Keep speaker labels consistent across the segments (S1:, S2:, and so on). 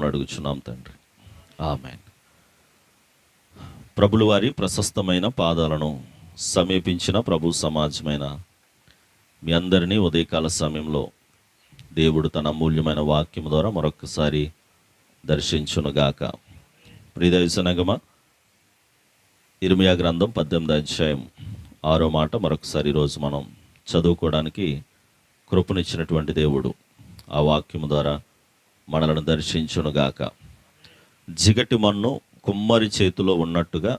S1: నామంలో అడుగుచున్నాం తండ్రి. ఆమె ప్రభులు వారి ప్రశస్తమైన పాదాలను సమీపించిన ప్రభు సమాజమైన మీ అందరినీ ఉదయకాల సమయంలో దేవుడు తన అమూల్యమైన వాక్యం ద్వారా మరొకసారి దర్శించునుగాక. ప్రియదవిసనగమ ఇరుమియా గ్రంథం పద్దెనిమిది అధ్యాయం ఆరో మాట మరొకసారి ఈరోజు మనం చదువుకోవడానికి కృపనిచ్చినటువంటి దేవుడు ఆ వాక్యము ద్వారా మనలను దర్శించునుగాక. జిగటి మన్ను కుమ్మరి చేతిలో ఉన్నట్టుగా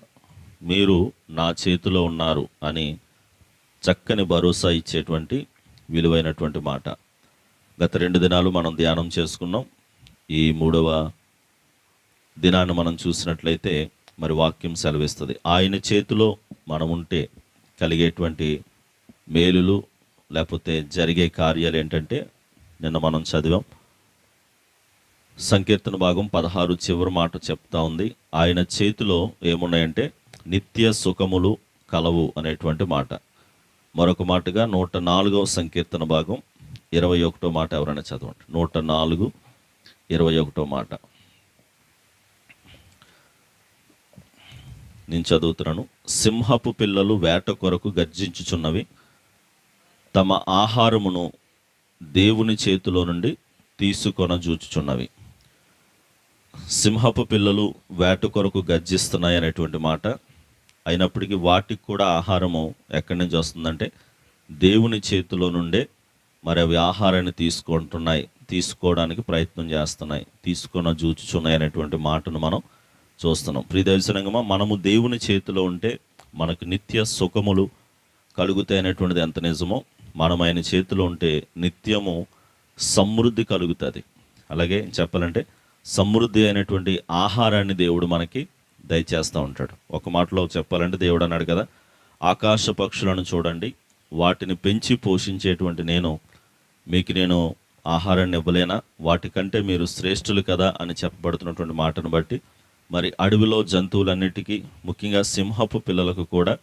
S1: మీరు నా చేతిలో ఉన్నారు అని చక్కని భరోసా ఇచ్చేటువంటి విలువైనటువంటి మాట. గత రెండు దినాలు మనం ధ్యానం చేసుకున్నాం. ఈ మూడవ దినాన్ని మనం చూసినట్లయితే మరి వాక్యం సెలవిస్తుంది. ఆయన చేతిలో మనం ఉంటే కలిగేటువంటి మేలులు లేకపోతే జరిగే కార్యాలు ఏంటంటే నిన్న మనం చదివాం. సంకీర్తన భాగం పదహారు చివరి మాట చెప్తా ఉంది. ఆయన చేతిలో ఏమున్నాయంటే నిత్య సుఖములు కలవు అనేటువంటి మాట. మరొక మాటగా నూట నాలుగవ సంకీర్తన భాగం ఇరవై ఒకటో మాట ఎవరైనా చదవండి. నూట నాలుగు ఇరవై ఒకటో మాట. నేను చదువుతున్నాను. సింహపు పిల్లలు వేట కొరకు గర్జించుచున్నవి తమ ఆహారమును దేవుని చేతిలో నుండి తీసుకొన జూచుచున్నవి సింహపు పిల్లలు వేట కొరకు గర్జిస్తున్నాయి అనేటువంటి మాట. అయినప్పటికీ వాటికి కూడా ఆహారము ఎక్కడి నుంచి వస్తుందంటే దేవుని చేతిలో నుండే మరి అవి ఆహారాన్ని తీసుకుంటున్నాయి తీసుకోవడానికి ప్రయత్నం చేస్తున్నాయి తీసుకున్న జూచుచున్నాయి అనేటువంటి మాటను మనం చూస్తున్నాం. ప్రియదర్శనంగా మనము దేవుని చేతిలో ఉంటే మనకు నిత్య సుఖములు కలుగుతాయి అనేటువంటిది ఎంత నిజమో మనం ఆయన చేతిలో ఉంటే నిత్యము సమృద్ధి కలుగుతుంది. అలాగే చెప్పాలంటే సమృద్ధి అయినటువంటి ఆహారాన్ని దేవుడు మనకి దయచేస్తూ ఉంటాడు. ఒక మాటలో చెప్పాలంటే దేవుడు అన్నాడు కదా ఆకాశ పక్షులను చూడండి వాటిని పెంచి పోషించేటువంటి నేను మీకు నేను ఆహారాన్ని ఇవ్వలేనా? వాటికంటే మీరు శ్రేష్ఠులు కదా అని చెప్పబడుతున్నటువంటి మాటను బట్టి మరి అడవిలో జంతువులన్నిటికీ ముఖ్యంగా సింహపు పిల్లలకు కూడా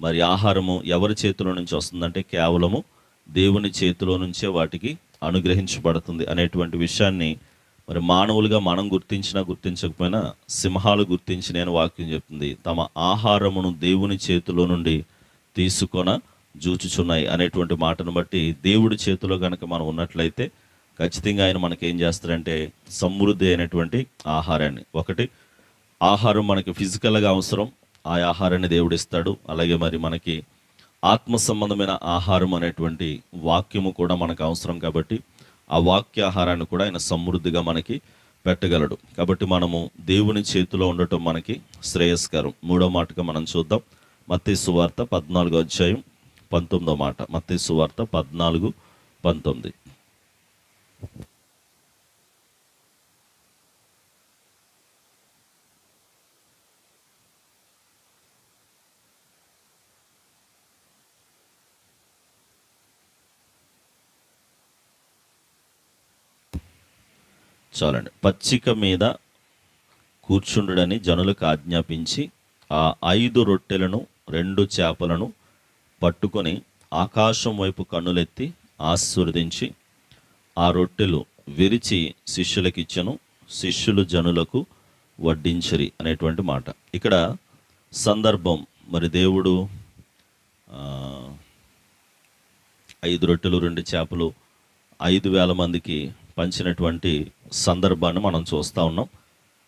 S1: మరి ఆహారము ఎవరి చేతిలో నుంచి వస్తుందంటే కేవలము దేవుని చేతిలో నుంచే వాటికి అనుగ్రహించబడుతుంది అనేటువంటి విషయాన్ని మరి మానవులుగా మనం గుర్తించినా గుర్తించకపోయినా సింహాలు గుర్తించి నేను వాక్యం చెప్తుంది. తమ ఆహారమును దేవుని చేతిలో నుండి తీసుకొన జూచుచున్నాయి అనేటువంటి మాటను బట్టి దేవుడి చేతిలో కనుక మనం ఉన్నట్లయితే ఖచ్చితంగా ఆయన మనకి ఏం చేస్తారంటే సమృద్ధి అయినటువంటి ఆహారాన్ని. ఒకటి ఆహారం మనకి ఫిజికల్గా అవసరం. ఆ ఆహారాన్ని దేవుడిస్తాడు అలాగే మరి మనకి ఆత్మ సంబంధమైన ఆహారం అనేటువంటి వాక్యము కూడా మనకు అవసరం కాబట్టి ఆ వాక్యాహారాన్ని కూడా ఆయన సమృద్ధిగా మనకి పెట్టగలడు. కాబట్టి మనము దేవుని చేతిలో ఉండటం మనకి శ్రేయస్కరం. మూడో మాటగా మనం చూద్దాం. మత్తి సువార్త పద్నాలుగో అధ్యాయం పంతొమ్మిదో మాట. మత్తి సువార్త పద్నాలుగు పంతొమ్మిది. చాలండి. పచ్చిక మీద కూర్చుండుడని జనులకు ఆజ్ఞాపించి ఆ ఐదు రొట్టెలను రెండు చేపలను పట్టుకొని ఆకాశం వైపు కన్నులెత్తి ఆశీర్వదించి ఆ రొట్టెలు విరిచి శిష్యులకిచ్చను. శిష్యులు జనులకు వడ్డించరి అనేటువంటి మాట. ఇక్కడ సందర్భం మరి దేవుడు ఐదు రొట్టెలు రెండు చేపలు ఐదు వేల మందికి పంచినటువంటి సందర్భాన్ని మనం చూస్తూ ఉన్నాం.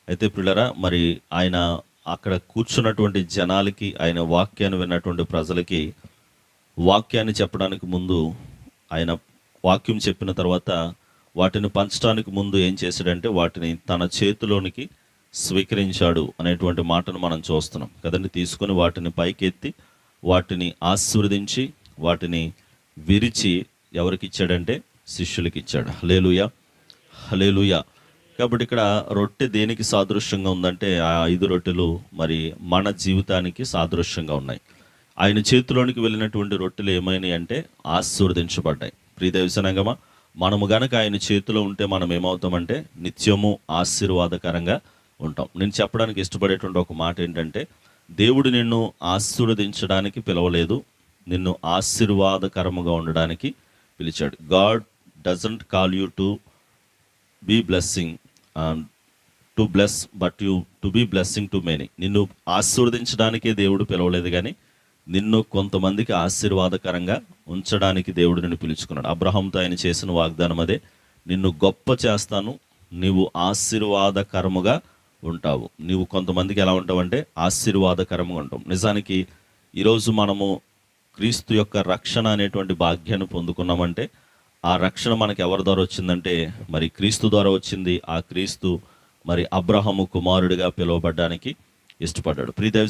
S1: అయితే పిల్లరా మరి ఆయన అక్కడ కూర్చున్నటువంటి జనాలకి ఆయన వాక్యాన్ని విన్నటువంటి ప్రజలకి వాక్యాన్ని చెప్పడానికి ముందు ఆయన వాక్యం చెప్పిన తర్వాత వాటిని పంచడానికి ముందు ఏం చేశాడంటే వాటిని తన చేతిలోనికి స్వీకరించాడు అనేటువంటి మాటను మనం చూస్తున్నాం. కదండి? తీసుకొని వాటిని పైకెత్తి వాటిని ఆశీర్వదించి వాటిని విరిచి ఎవరికి ఇచ్చాడంటే శిష్యులకి ఇచ్చాడు. లేలుయా హలేలుయ కాబట్టి ఇక్కడ రొట్టె దేనికి సాదృశ్యంగా ఉందంటే ఆ ఐదు రొట్టెలు మరి మన జీవితానికి సాదృశ్యంగా ఉన్నాయి. ఆయన చేతిలోనికి వెళ్ళినటువంటి రొట్టెలు ఏమైనాయి అంటే ఆశీర్వదించబడ్డాయి. ప్రియదేవసనంగమా మనము గనక ఆయన చేతిలో ఉంటే మనం ఏమవుతామంటే నిత్యము ఆశీర్వాదకరంగా ఉంటాం. నేను చెప్పడానికి ఇష్టపడేటువంటి ఒక మాట ఏంటంటే దేవుడు నిన్ను ఆశీర్వదించడానికి పిలవలేదు నిన్ను ఆశీర్వాదకరముగా ఉండడానికి పిలిచాడు. God doesn't call you to be blessing to bless but you to be blessing to many నిన్ను ఆశీర్వదించడానికే దేవుడు పిలవలేదు కానీ నిన్ను కొంతమందికి ఆశీర్వాదకరంగా ఉంచడానికి దేవుడు నిన్ను పిలుచుకున్నాడు. అబ్రహంతో ఆయన చేసిన వాగ్దానం అదే నిన్ను గొప్ప చేస్తాను నీవు ఆశీర్వాదకరముగా ఉంటావు. నీవు కొంతమందికి ఎలా ఉంటావంటే ఆశీర్వాదకరంగా ఉంటావు. నిజానికి ఈరోజు మనము క్రీస్తు యొక్క రక్షణ అనేటువంటి భాగ్యాన్ని పొందుకున్నామంటే ఆ రక్షణ మనకి ఎవరి ద్వారా వచ్చిందంటే మరి క్రీస్తు ద్వారా వచ్చింది. ఆ క్రీస్తు మరి అబ్రహము కుమారుడిగా పిలువబడ్డానికి ఇష్టపడ్డాడు. ప్రియ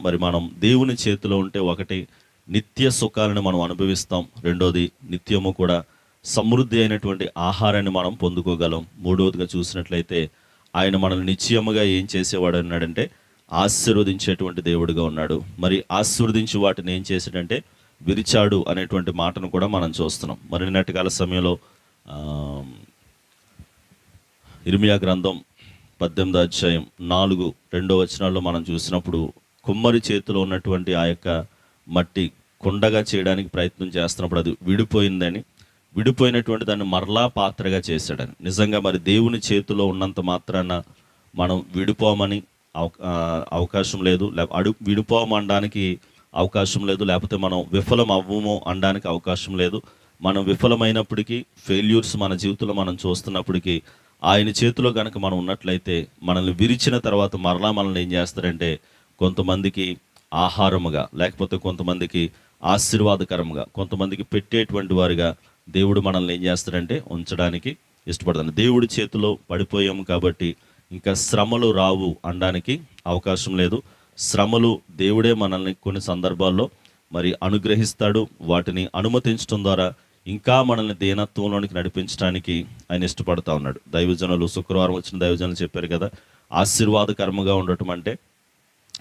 S1: మరి మనం దేవుని చేతిలో ఉంటే ఒకటి నిత్య సుఖాలను మనం అనుభవిస్తాం. రెండోది నిత్యము కూడా సమృద్ధి అయినటువంటి ఆహారాన్ని మనం పొందుకోగలం. మూడవదిగా చూసినట్లయితే ఆయన మనల్ని నిశ్చయముగా ఏం చేసేవాడు అన్నాడంటే ఆశీర్వదించేటువంటి దేవుడిగా ఉన్నాడు. మరి ఆశీర్వదించి వాటిని ఏం చేశాడంటే విరిచాడు అనేటువంటి మాటను కూడా మనం చూస్తున్నాం. మరి నిన్నటి కాల సమయంలో ఇర్మియా గ్రంథం పద్దెనిమిది అధ్యాయం నాలుగు రెండో వచనాల్లో మనం చూసినప్పుడు కుమ్మరి చేతిలో ఉన్నటువంటి ఆ యొక్క మట్టి కుండగా చేయడానికి ప్రయత్నం చేస్తున్నప్పుడు అది విడిపోయిందని విడిపోయినటువంటి దాన్ని మరలా పాత్రగా చేశాడని. నిజంగా మరి దేవుని చేతిలో ఉన్నంత మాత్రాన మనం విడిపోమని అవకాశం లేదు. లే అడు విడిపోమనడానికి అవకాశం లేదు. లేకపోతే మనం విఫలం అవ్వము అనడానికి అవకాశం లేదు. మనం విఫలమైనప్పటికీ ఫెయిల్యూర్స్ మన జీవితంలో మనం చూస్తున్నప్పటికీ ఆయన చేతిలో కనుక మనం ఉన్నట్లయితే మనల్ని విరిచిన తర్వాత మరలా మనల్ని ఏం చేస్తారంటే కొంతమందికి ఆహారముగా లేకపోతే కొంతమందికి ఆశీర్వాదకరముగా కొంతమందికి పెట్టేటువంటి వారిగా దేవుడు మనల్ని ఏం చేస్తాడంటే ఉంచడానికి ఇష్టపడతాను దేవుడి చేతిలో పడిపోయాము కాబట్టి ఇంకా శ్రమలు రావు అనడానికి అవకాశం లేదు. శ్రమలు దేవుడే మనల్ని కొన్ని సందర్భాల్లో మరి అనుగ్రహిస్తాడు వాటిని అనుమతించడం ద్వారా ఇంకా మనల్ని దీనత్వంలోనికి నడిపించడానికి ఆయన ఇష్టపడతా ఉన్నాడు. దైవజనులు శుక్రవారం వచ్చిన దైవజనులు చెప్పారు కదా ఆశీర్వాదకర్మగా ఉండటం అంటే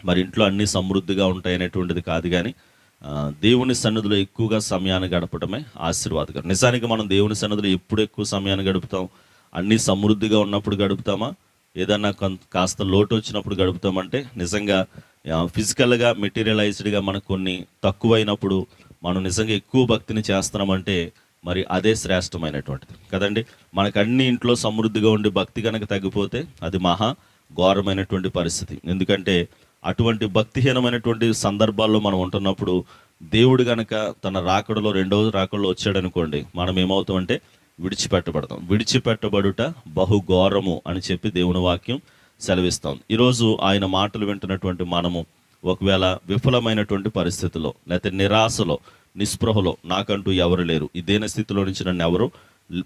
S1: మరి ఇంట్లో అన్ని సమృద్ధిగా ఉంటాయనేటువంటిది కాదు కానీ దేవుని సన్నిధిలో ఎక్కువగా సమయాన్ని గడపడమే ఆశీర్వాదకరం. నిజానికి మనం దేవుని సన్నిధిలో ఎప్పుడు ఎక్కువ సమయాన్ని గడుపుతాం? అన్ని సమృద్ధిగా ఉన్నప్పుడు గడుపుతామా? ఏదన్నా కొంత కాస్త లోటు వచ్చినప్పుడు గడుపుతామంటే నిజంగా ఫిజికల్గా మెటీరియలైజ్డ్గా మనకు కొన్ని తక్కువైనప్పుడు మనం నిజంగా ఎక్కువ భక్తిని చేస్తున్నామంటే మరి అదే శ్రేష్టమైనటువంటిది. కదండి? మనకు అన్ని ఇంట్లో సమృద్ధిగా ఉండి భక్తి కనుక తగ్గిపోతే అది మహా ఘోరమైనటువంటి పరిస్థితి. ఎందుకంటే అటువంటి భక్తిహీనమైనటువంటి సందర్భాల్లో మనం ఉంటున్నప్పుడు దేవుడు గనక తన రాకడలో రెండవ రాకడలో వచ్చాడనుకోండి మనం ఏమవుతామంటే విడిచిపెట్టబడతాం. విడిచిపెట్టబడుట బహుఘోరము అని చెప్పి దేవుని వాక్యం సెలవిస్తాం ఈరోజు ఆయన మాటలు వింటున్నటువంటి మనము ఒకవేళ విఫలమైనటువంటి పరిస్థితిలో లేకపోతే నిరాశలో నిస్పృహలో నాకంటూ ఎవరు లేరు. ఇదేన స్థితిలో నుంచి నన్ను ఎవరు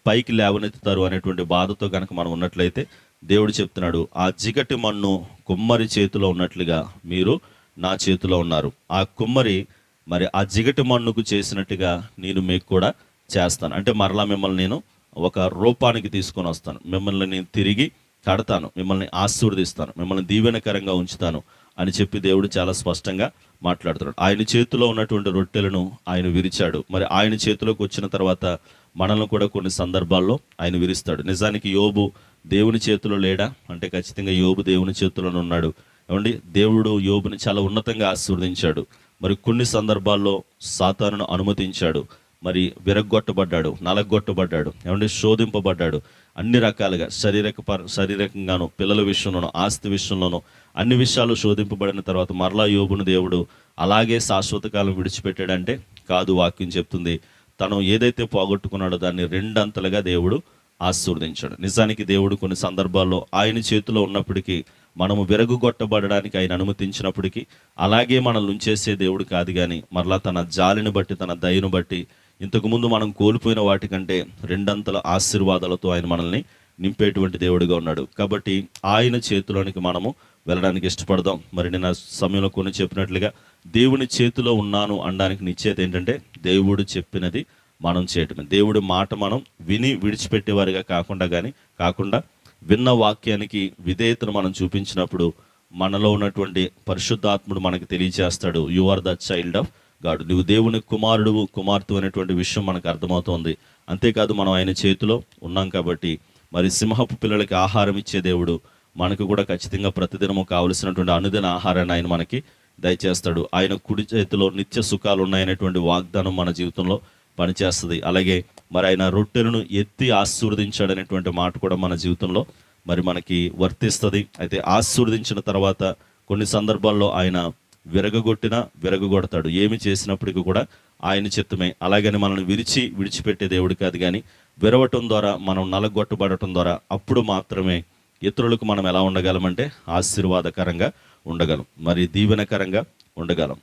S1: పైకి లేవనెత్తుతారు అనేటువంటి బాధతో కనుక మనం ఉన్నట్లయితే దేవుడు చెప్తున్నాడు ఆ జిగటి మన్ను కుమ్మరి చేతిలో ఉన్నట్లుగా మీరు నా చేతిలో ఉన్నారు. ఆ కుమ్మరి మరి ఆ జిగటి మన్నుకు చేసినట్టుగా నేను మీకు కూడా చేస్తాను. అంటే మరలా మిమ్మల్ని నేను ఒక రూపానికి తీసుకొని వస్తాను. మిమ్మల్ని నేను తిరిగి కడతాను. మిమ్మల్ని ఆశీర్వదిస్తాను. మిమ్మల్ని దీవెనకరంగా ఉంచుతాను అని చెప్పి దేవుడు చాలా స్పష్టంగా మాట్లాడుతున్నాడు. ఆయన చేతిలో ఉన్నటువంటి రొట్టెలను ఆయన విరిచాడు. మరి ఆయన చేతిలోకి వచ్చిన తర్వాత మనల్ని కూడా కొన్ని సందర్భాల్లో ఆయన విరిస్తాడు. నిజానికి యోబు దేవుని చేతిలో లేడా? అంటే ఖచ్చితంగా యోబు దేవుని చేతిలోనే ఉన్నాడు. ఏమండి? దేవుడు యోబుని చాలా ఉన్నతంగా ఆశీర్వదించాడు. మరి కొన్ని సందర్భాల్లో సాతానును అనుమతించాడు. మరి విరగ్గొట్టబడ్డాడు నలగొట్టబడ్డాడు ఏమంటే శోధింపబడ్డాడు. అన్ని రకాలుగా శారీరక పర శారీరకంగాను పిల్లల విషయంలోనూ ఆస్తి విషయంలోనూ అన్ని విషయాలు శోధింపబడిన తర్వాత మరలా యోబును దేవుడు అలాగే శాశ్వత కాలం విడిచిపెట్టాడంటే కాదు వాక్యం చెప్తుంది. తను ఏదైతే పోగొట్టుకున్నాడో దాన్ని రెండంతలుగా దేవుడు ఆశీర్వదించాడు. నిజానికి దేవుడు కొన్ని సందర్భాల్లో ఆయన చేతిలో ఉన్నప్పటికీ మనము విరగుగొట్టబడడానికి ఆయన అనుమతించినప్పటికీ అలాగే మనల్ని ఉంచేసే దేవుడు కాదు కానీ మరలా తన జాలిని బట్టి తన దయను బట్టి ఇంతకుముందు మనం కోల్పోయిన వాటికంటే రెండంతల ఆశీర్వాదాలతో ఆయన మనల్ని నింపేటువంటి దేవుడిగా ఉన్నాడు. కాబట్టి ఆయన చేతిలోనికి మనము వెళ్ళడానికి ఇష్టపడదాం. మరి నేను సమయంలో కొన్ని చెప్పినట్లుగా దేవుని చేతిలో ఉన్నాను అనడానికి నిశ్చేత ఏంటంటే దేవుడు చెప్పినది మనం చేయటమే. దేవుడి మాట మనం విని విడిచిపెట్టేవారిగా కాకుండా కానీ కాకుండా విన్న వాక్యానికి విధేయతను మనం చూపించినప్పుడు మనలో ఉన్నటువంటి పరిశుద్ధాత్ముడు మనకు తెలియజేస్తాడు. You are the child of God నువ్వు దేవుని కుమారుడు కుమార్తె అనేటువంటి విషయం మనకు అర్థమవుతోంది. అంతేకాదు మనం ఆయన చేతిలో ఉన్నాం కాబట్టి మరి సింహపు పిల్లలకి ఆహారం ఇచ్చే దేవుడు మనకు కూడా ఖచ్చితంగా ప్రతిదినము కావలసినటువంటి అనుదిన ఆహారాన్ని ఆయన మనకి దయచేస్తాడు. ఆయన కుడి చేతిలో నిత్య సుఖాలు ఉన్నాయనేటువంటి వాగ్దానం మన జీవితంలో పనిచేస్తుంది. అలాగే మరి ఆయన రొట్టెలను ఎత్తి ఆశీర్వదించాడనేటువంటి మాట కూడా మన జీవితంలో మరి మనకి వర్తిస్తుంది. అయితే ఆశీర్వదించిన తర్వాత కొన్ని సందర్భాల్లో ఆయన విరగగొట్టినా విరగగొడతాడు. ఏమి చేసినప్పటికీ కూడా ఆయన చిత్తమే. అలాగని మనల్ని విరిచి విడిచిపెట్టే దేవుడు కాదు కానీ విరవటం ద్వారా మనం నలగొట్టబడటం ద్వారా అప్పుడు మాత్రమే ఇతరులకు మనం ఎలా ఉండగలమంటే ఆశీర్వాదకరంగా ఉండగలం. మరి దీవెనకరంగా ఉండగలం.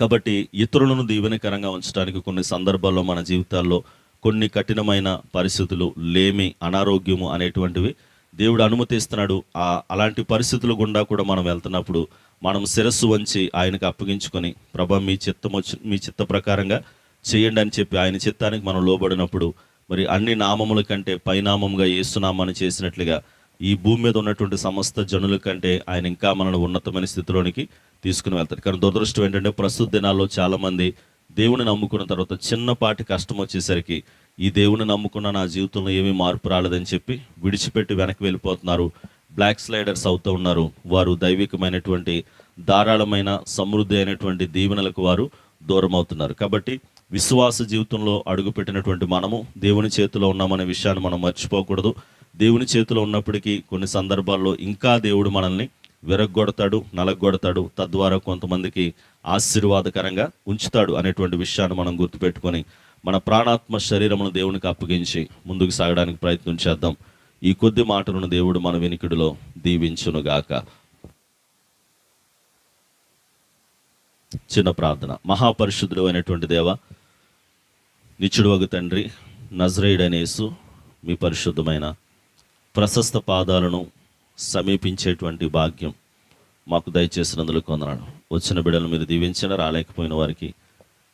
S1: కాబట్టి ఇతరులను దీవెనకరంగా ఉంచడానికి కొన్ని సందర్భాల్లో మన జీవితాల్లో కొన్ని కఠినమైన పరిస్థితులు లేమి అనారోగ్యము అనేటువంటివి దేవుడు అనుమతిస్తున్నాడు. ఆ అలాంటి పరిస్థితుల గుండా కూడా మనం వెళ్తున్నప్పుడు మనం శిరస్సు వంచి ఆయనకు అప్పగించుకొని ప్రభా మీ చిత్తం వచ్చి మీ చిత్త ప్రకారంగా చేయండి అని చెప్పి ఆయన చిత్తానికి మనం లోబడినప్పుడు మరి అన్ని నామముల కంటే పైనామంగా ఏసునామాన్ని చేసినట్లుగా ఈ భూమి మీద ఉన్నటువంటి సమస్త జనుల కంటే ఆయన ఇంకా మనల్ని ఉన్నతమైన స్థితిలోనికి తీసుకుని వెళ్తారు కానీ దురదృష్టం ఏంటంటే ప్రస్తుత దినాల్లో చాలామంది దేవుని నమ్ముకున్న తర్వాత చిన్నపాటి కష్టం వచ్చేసరికి ఈ దేవుని నమ్ముకున్న నా జీవితంలో ఏమీ మార్పు రాలేదని చెప్పి విడిచిపెట్టి వెనక్కి వెళ్ళిపోతున్నారు. బ్లాక్ స్లైడర్స్ అవుతూ ఉన్నారు. వారు దైవికమైనటువంటి ధారాళమైన సమృద్ధి అయినటువంటి దీవెనలకు వారు దూరం అవుతున్నారు కాబట్టి విశ్వాస జీవితంలో అడుగుపెట్టినటువంటి మనము దేవుని చేతిలో ఉన్నామనే విషయాన్ని మనం మర్చిపోకూడదు. దేవుని చేతిలో ఉన్నప్పటికీ కొన్ని సందర్భాల్లో ఇంకా దేవుడు మనల్ని విరగ్గొడతాడు నలగొడతాడు తద్వారా కొంతమందికి ఆశీర్వాదకరంగా ఉంచుతాడు అనేటువంటి విషయాన్ని మనం గుర్తుపెట్టుకొని మన ప్రాణాత్మ శరీరమును దేవునికి అప్పగించి ముందుకు సాగడానికి ప్రయత్నం చేద్దాం. ఈ కొద్ది మాటలను దేవుడు మన వెనికిడిలో దీవించునుగాక. చిన్న ప్రార్థన. మహాపరిశుద్ధుడు అయినటువంటి దేవ నిచ్చుడువగు తండ్రి నజరేయుడనేసు మీ పరిశుద్ధమైన ప్రశస్త పాదాలను సమీపించేటువంటి భాగ్యం మాకు దయచేసినందుకు కొందనాడు వచ్చిన బిడ్డలు మీరు దీవించిన రాలేకపోయిన వారికి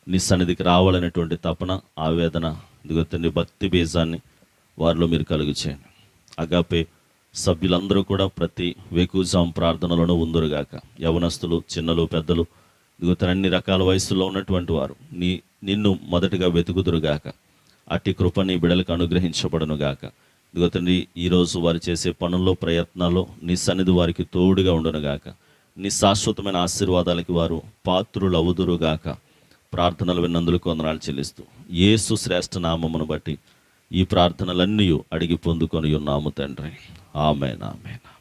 S1: నీ సన్నిధికి రావాలనేటువంటి తపన ఆవేదన దిగుతుంది భక్తి బీజాన్ని వారిలో మీరు కలుగు చేయండి. అగాపే సభ్యులందరూ కూడా ప్రతి వేకుజాం ప్రార్థనలను ఉందరుగాక. యవనస్తులు చిన్నలు పెద్దలు ఇదిగో అన్ని రకాల వయసుల్లో ఉన్నటువంటి వారు నీ నిన్ను మొదటగా వెతుకుదురుగాక. అట్టి కృపని బిడలకు అనుగ్రహించబడునుగాక. ఇదిగో ఈరోజు వారు చేసే పనుల్లో ప్రయత్నాల్లో నీ సన్నిధి వారికి తోడుగా ఉండునుగాక. నీ శాశ్వతమైన ఆశీర్వాదాలకి వారు పాత్రులు అవుదురుగాక ప్రార్థనలు విన్నందులకు వందనాలు చెల్లిస్తూ ఏసు శ్రేష్ఠ నామమును బట్టి ఈ ప్రార్థనలన్నీ అడిగి పొందుకొని ఉన్నాము తండ్రి. ఆమె ఆమెన్.